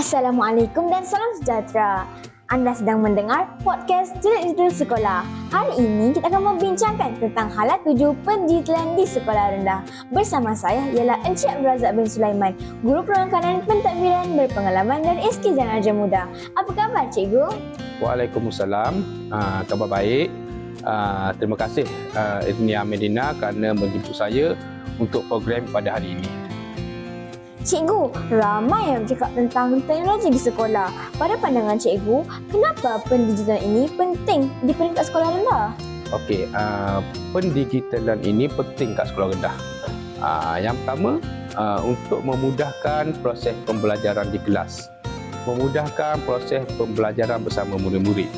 Assalamualaikum dan salam sejahtera. Anda sedang mendengar podcast Jelek Digital Sekolah. Hari ini kita akan membincangkan tentang halat tuju pendigitalan di sekolah rendah. Bersama saya ialah Encik Abdul Razak bin Sulaiman, Guru Perangkanan Pentadbiran berpengalaman dari SK Zainal Raja Muda. Apa khabar cikgu? Waalaikumsalam. Uh, khabar baik. Uh, terima kasih uh, Irnia Medina kerana menjemput saya untuk program pada hari ini. Cikgu, ramai yang bercakap tentang teknologi di sekolah. Pada pandangan cikgu, kenapa pendigitalan ini penting di peringkat sekolah rendah? Okey, uh, pendigitalan ini penting kat sekolah rendah. Uh, yang pertama, uh, untuk memudahkan proses pembelajaran di kelas. Memudahkan proses pembelajaran bersama murid-murid.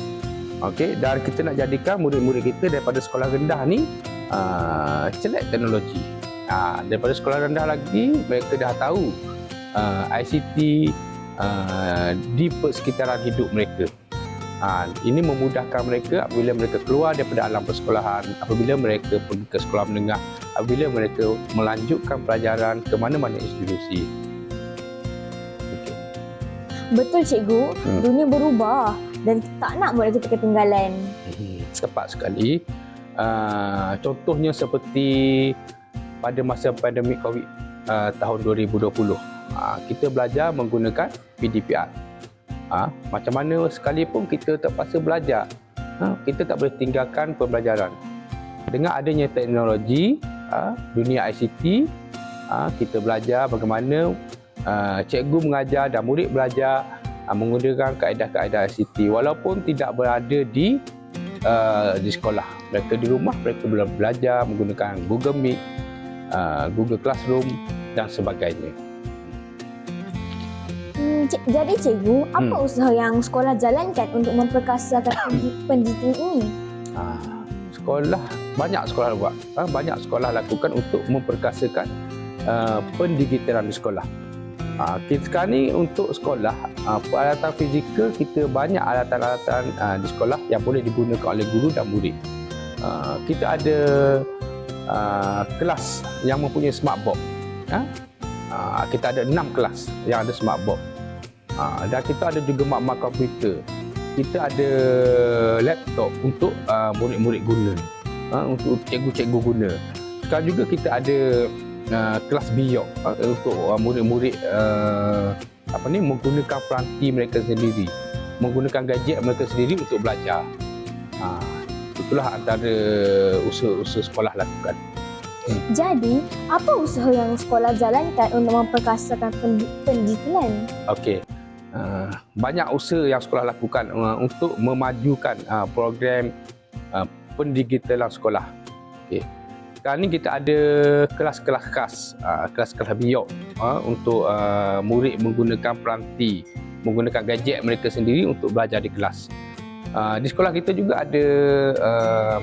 Okey, dan kita nak jadikan murid-murid kita daripada sekolah rendah ni uh, celak teknologi. Ha, daripada sekolah rendah lagi mereka dah tahu uh, ICT uh, di persekitaran hidup mereka. Ha, ini memudahkan mereka apabila mereka keluar daripada alam persekolahan, apabila mereka pergi ke sekolah menengah, apabila mereka melanjutkan pelajaran ke mana-mana institusi. Okay. Betul cikgu, hmm. dunia berubah dan tak nak mereka ketinggalan. Hmm, tepat sekali. Uh, contohnya seperti pada masa pandemik COVID uh, tahun 2020. Uh, kita belajar menggunakan PDPR. Uh, macam mana sekalipun kita terpaksa belajar, uh, kita tak boleh tinggalkan pembelajaran. Dengan adanya teknologi, uh, dunia ICT, uh, kita belajar bagaimana uh, cikgu mengajar dan murid belajar uh, menggunakan kaedah-kaedah ICT walaupun tidak berada di uh, di sekolah. Mereka di rumah, mereka boleh belajar menggunakan Google Meet, Google Classroom dan sebagainya. Hmm, jadi cikgu, apa hmm. usaha yang sekolah jalankan untuk memperkasakan pendidikan ini? Uh, sekolah banyak sekolah buat, uh, banyak sekolah lakukan untuk memperkasakan uh, pendigitalan di sekolah. Uh, kita sekarang ni untuk sekolah uh, peralatan fizikal kita banyak alatan-alatan uh, di sekolah yang boleh digunakan oleh guru dan murid. Uh, kita ada uh, kelas yang mempunyai smart box. Ha? Uh, kita ada enam kelas yang ada smart box. Uh, dan kita ada juga mak-mak komputer. Kita ada laptop untuk uh, murid-murid guna. Uh, untuk cikgu-cikgu guna. Sekarang juga kita ada uh, kelas biok uh, untuk uh, murid-murid uh, apa ni menggunakan peranti mereka sendiri. Menggunakan gadget mereka sendiri untuk belajar. Itulah antara usaha-usaha sekolah lakukan. Hmm. Jadi, apa usaha yang sekolah jalankan untuk memperkasakan pendidikan? Okey. Uh, banyak usaha yang sekolah lakukan uh, untuk memajukan uh, program uh, pendigitalan sekolah. Okey. Sekarang ni kita ada kelas-kelas khas, uh, kelas-kelas biok uh, untuk uh, murid menggunakan peranti, menggunakan gadget mereka sendiri untuk belajar di kelas. Uh, di sekolah kita juga ada uh,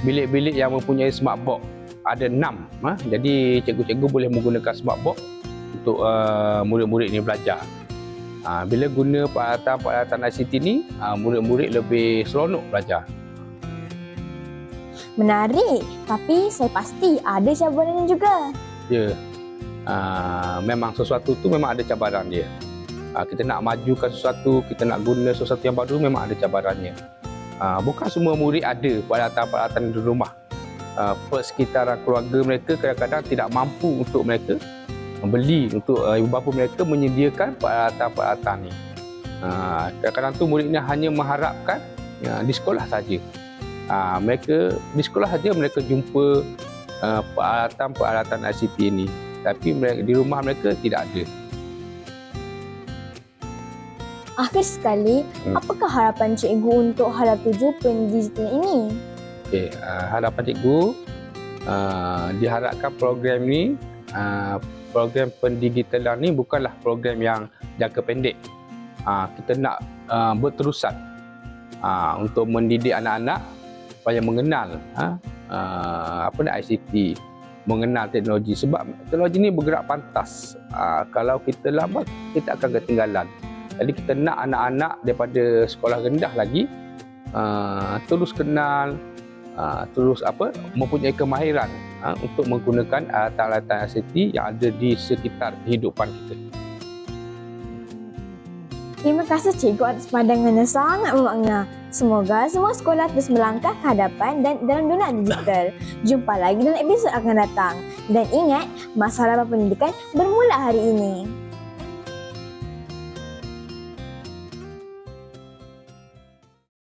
bilik-bilik yang mempunyai smart box. Ada enam. Uh, jadi cikgu-cikgu boleh menggunakan smart box untuk uh, murid-murid ini belajar. Uh, bila guna peralatan-peralatan ICT ni, uh, murid-murid lebih seronok belajar. Menarik, tapi saya pasti ada cabaran juga. Ya, uh, memang sesuatu tu memang ada cabaran dia. Ah, kita nak majukan sesuatu, kita nak guna sesuatu yang baru memang ada cabarannya. Ah, bukan semua murid ada peralatan-peralatan di rumah. Uh, persekitaran keluarga mereka kadang-kadang tidak mampu untuk mereka membeli untuk ibu bapa mereka menyediakan peralatan-peralatan ini. kadang-kadang tu muridnya hanya mengharapkan di sekolah saja. mereka di sekolah saja mereka jumpa peralatan-peralatan ICT ini tapi di rumah mereka tidak ada. Akhir sekali, hmm. apakah harapan cikgu untuk hala tuju pendidikan ini? Okay, uh, harapan cikgu uh, diharapkan program ini, uh, program pendigitalan ini bukanlah program yang jangka pendek. Uh, kita nak uh, berterusan uh, untuk mendidik anak-anak supaya mengenal uh, uh, apa ni ICT, mengenal teknologi sebab teknologi ini bergerak pantas. Uh, kalau kita lambat, kita akan ketinggalan. Jadi kita nak anak-anak daripada sekolah rendah lagi uh, terus kenal, uh, terus apa mempunyai kemahiran uh, untuk menggunakan alat-alat ICT yang ada di sekitar kehidupan kita. Terima kasih cikgu atas pandangan yang sangat bermakna. Semoga semua sekolah terus melangkah ke hadapan dan dalam dunia digital. Jumpa lagi dalam episod akan datang. Dan ingat, masalah pendidikan bermula hari ini.